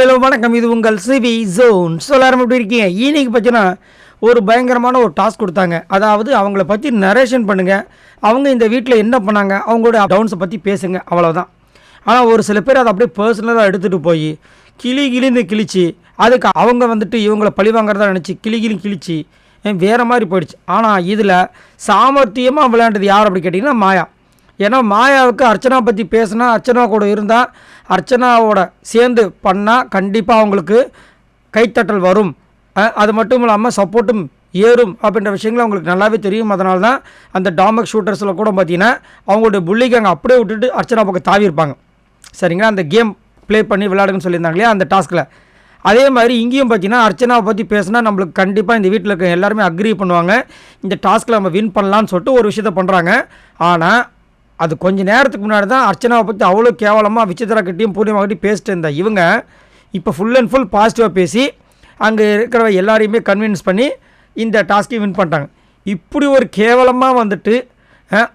Hi hello வணக்கம். இது உங்கள் சிபி ஜோன். சொல்லாரம் எப்படி இருக்கீங்க? இன்னைக்கு பார்த்தீங்கன்னா ஒரு பயங்கரமான ஒரு டாஸ்க் கொடுத்தாங்க. அதாவது அவங்கள பற்றி நரேஷன் பண்ணுங்கள் அவங்க இந்த வீட்டில் என்ன பண்ணாங்க? அவங்களோட டவுன்ஸை பற்றி பேசுங்க. அவ்வளோதான் ஆனால் ஒரு சில பேர் அதை அப்படியே பர்சனலாக எடுத்துகிட்டு போய் கிளி கிளிந்து கிழிச்சு அதுக்கு அவங்க வந்துட்டு இவங்கள பழி வாங்குறதா நினச்சி கிளி கிளி கிழிச்சு வேறு மாதிரி போயிடுச்சு. ஆனால் இதில் சாமர்த்தியமாக விளையாண்டது யார் அப்படி கேட்டிங்கன்னா மாயா. ஏன்னா மாயாவுக்கு அர்ச்சனா பற்றி பேசினா அர்ச்சனா கூட இருந்தால் அர்ச்சனாவோட சேர்ந்து பண்ணால் கண்டிப்பாக அவங்களுக்கு கைத்தட்டல் வரும். அது மட்டும் இல்லாமல் சப்போர்ட்டும் ஏறும் அப்படின்ற விஷயங்கள் அவங்களுக்கு நல்லாவே தெரியும். அதனால தான் அந்த டாமக் ஷூட்டர்ஸில் கூட பார்த்தீங்கன்னா அவங்களுடைய புள்ளிக்கு அங்கே அப்படியே விட்டுட்டு அர்ச்சனா பக்கம் தாவி இருப்பாங்க. சரிங்களா? அந்த கேம் ப்ளே பண்ணி விளையாடுங்கன்னு சொல்லியிருந்தாங்க இல்லையா? அந்த டாஸ்கில் அதே மாதிரி இங்கேயும் பார்த்தீங்கன்னா அர்ச்சனாவை பற்றி பேசினா நம்மளுக்கு கண்டிப்பாக இந்த வீட்டில் இருக்க எல்லாருமே அக்ரி பண்ணுவாங்க. இந்த டாஸ்கில் நம்ம வின் பண்ணலான்னு சொல்லிட்டு ஒரு விஷயத்த பண்ணுறாங்க ஆனால் அது கொஞ்ச நேரத்துக்கு முன்னாடி தான் அர்ச்சனாவை பற்றி அவ்வளோ கேவலமாக விசித்திரா கிட்டேயும் பூர்ணிமா கிட்டேயும் பேசிட்டு இருந்தேன் இவங்க. இப்போ ஃபுல் அண்ட் ஃபுல் பாசிட்டிவாக பேசி அங்கே இருக்கிற எல்லாரையுமே கன்வின்ஸ் பண்ணி இந்த டாஸ்க்கையும் வின் பண்ணிட்டாங்க. இப்படி ஒரு கேவலமாக வந்துட்டு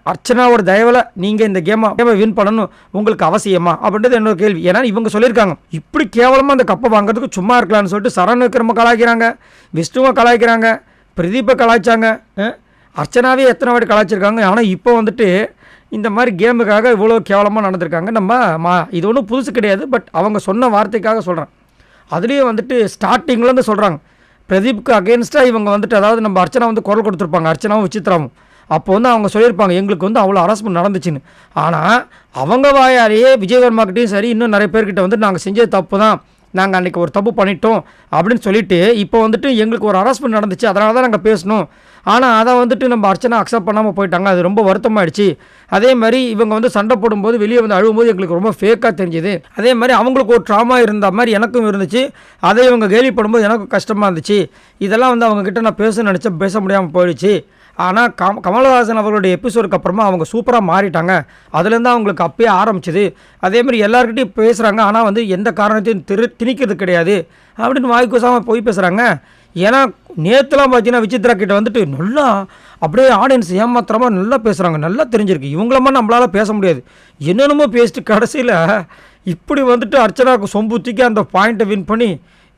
அர்ச்சனாவோட தயவில் நீங்கள் இந்த கேமை கேமை வின் பண்ணணும் உங்களுக்கு அவசியமா? அப்படின்றது என்னோட கேள்வி. ஏன்னா இவங்க சொல்லியிருக்காங்க. இப்படி கேவலமாக அந்த கப்பை வாங்குறதுக்கு சும்மா இருக்கலாம்னு சொல்லிட்டு சரண் விக்ரம கலாய்க்கிறாங்க விஷ்ணுவை கலாய்க்கிறாங்க பிரதீப்பை கலாய்ச்சாங்க அர்ச்சனாவே எத்தனை வாட்டி கலாய்ச்சிருக்காங்க. ஆனால் இப்போ வந்துட்டு இந்த மாதிரி கேமுக்காக இவ்வளோ கேவலமாக நடந்திருக்காங்க. நம்ம மா இது ஒன்றும் புதுசு கிடையாது. பட் அவங்க சொன்ன வார்த்தைக்காக சொல்கிறேன் அதுலேயும் வந்துட்டு ஸ்டார்டிங்லேருந்து சொல்கிறாங்க பிரதீப்க்கு அகேன்ஸ்டாக இவங்க வந்துட்டு அதாவது நம்ம அர்ச்சனா வந்து குரல் கொடுத்துருப்பாங்க. அர்ச்சனாவும் விசித்ராவும் அப்போ வந்து அவங்க சொல்லியிருப்பாங்க எங்களுக்கு வந்து அவ்வளோ ஹராஸ்மெண்ட் நடந்துச்சுன்னு. ஆனால் அவங்க வாயாலேயே விஜயவர்மாக்கிட்டையும் சரி இன்னும் நிறைய பேர்கிட்ட வந்து நாங்கள் செஞ்சது தப்பு தான். நாங்கள் அன்றைக்கி ஒரு தப்பு பண்ணிட்டோம் அப்படின்னு சொல்லிட்டு இப்போ வந்துட்டு எங்களுக்கு ஒரு ஹராஸ்மெண்ட் நடந்துச்சு. அதனால தான் நாங்கள் பேசணும். ஆனால் அதை வந்துட்டு நம்ம அர்ச்சனா அக்செப்ட் பண்ணாமல் போயிட்டாங்க. அது ரொம்ப வருத்தமாயிடுச்சு. அதே மாதிரி இவங்க வந்து சண்டை போடும்போது வெளியே வந்து அழுகும்போது எங்களுக்கு ரொம்ப ஃபேக்காக தெரிஞ்சுது. அதே மாதிரி அவங்களுக்கு ஒரு ட்ராமா இருந்த மாதிரி எனக்கும் இருந்துச்சு. அதை இவங்க கேலி பண்ணும்போது எனக்கும் கஷ்டமாக இருந்துச்சு. இதெல்லாம் வந்து அவங்கக்கிட்ட நான் பேச நினச்சேன் பேச முடியாமல் போயிடுச்சு. ஆனால் கம் கமலஹாசன் அவர்களுடைய எபிசோடுக்கு அப்புறமா அவங்க சூப்பராக மாறிட்டாங்க. அதுலேருந்து அவங்களுக்கு அப்பயே ஆரம்பிச்சது. அதே மாதிரி எல்லாருக்கிட்டையும் பேசுகிறாங்க ஆனால் வந்து எந்த காரணத்தையும் திரு திணிக்கிறது கிடையாது. அப்படின்னு வாய்க்கூசாமல் போய் பேசுகிறாங்க ஏன்னா நேற்றுலாம் பார்த்தீங்கன்னா விசித்ரா கிட்ட வந்துட்டு நல்லா அப்படியே ஆடியன்ஸ் ஏமாத்திரமா நல்லா பேசுகிறாங்க நல்லா தெரிஞ்சிருக்கு. இவங்களமா நம்மளால பேச முடியாது. என்னென்னமோ பேசிட்டு கடைசியில் இப்படி வந்துட்டு அர்ச்சனாவுக்கு சொம்புத்திக்கு அந்த பாயிண்ட்டை வின் பண்ணி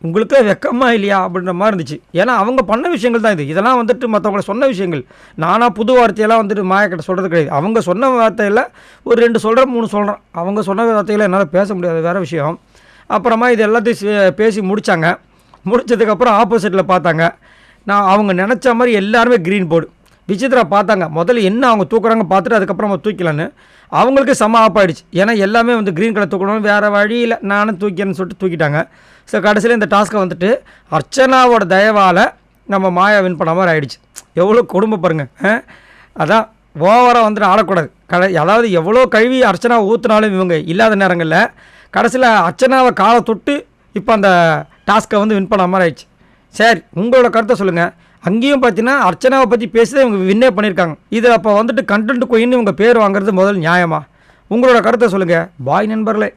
உங்களுக்கே வெக்கமாக இல்லையா? அப்படின்ற மாதிரி இருந்துச்சு. ஏன்னா அவங்க பண்ண விஷயங்கள் தான் இது. இதெல்லாம் வந்துட்டு மற்றவங்கள சொன்ன விஷயங்கள். நானாக புது வார்த்தையெல்லாம் வந்துட்டு மாயக்கிட்ட சொல்கிறது கிடையாது. அவங்க சொன்ன வார்த்தையில் ஒரு ரெண்டு சொல்கிறேன் மூணு சொல்கிறேன் அவங்க சொன்ன வார்த்தையில் என்னால் பேச முடியாது. வேறு விஷயம். அப்புறமா இது எல்லாத்தையும் பேசி முடித்தாங்க முடிச்சதுக்கப்புறம் ஆப்போசிட்டில் பார்த்தாங்க. நான் அவங்க நினச்ச மாதிரி எல்லாருமே க்ரீன் போர்டு விசித்ரா பார்த்தாங்க. முதல்ல என்ன அவங்க தூக்குறாங்க பார்த்துட்டு அதுக்கப்புறம் அவங்க தூக்கலான்னு. அவங்களுக்கு செம ஆப்பாயிடுச்சு ஏன்னா எல்லாமே வந்து க்ரீன் கலர் தூக்கணும் வேறு வழியில் நானும் தூக்கிறேன்னு சொல்லிட்டு தூக்கிட்டாங்க. ஸோ கடைசியில் இந்த டாஸ்க்கை வந்துட்டு அர்ச்சனாவோட தயவால் நம்ம மாயா வின் பண்ண மாதிரி ஆகிடுச்சு எவ்வளோ கொடுமை பாருங்கள் அதான் ஓவராக வந்துட்டு ஆடக்கூடாது. கடை அதாவது எவ்வளோ கழுவி அர்ச்சனா ஊற்றுனாலும் இவங்க இல்லாத நேரங்களில் கடைசியில் அர்ச்சனாவை காலை தொட்டு இப்போ அந்த டாஸ்க்கை வந்து வின் பண்ண மாதிரி ஆயிடுச்சு. சரி உங்களோட கருத்தை சொல்லுங்கள் அங்கேயும் பார்த்தீங்கன்னா அர்ச்சனாவை பற்றி பேசி தான் இவங்க வின்னே பண்ணியிருக்காங்க. இது அப்போ வந்துட்டு கண்டென்ட் கொயின்னு இவங்க பேர் வாங்குறது முதல் நியாயமா? உங்களோட கருத்தை சொல்லுங்கள் பாய் நண்பர்களே.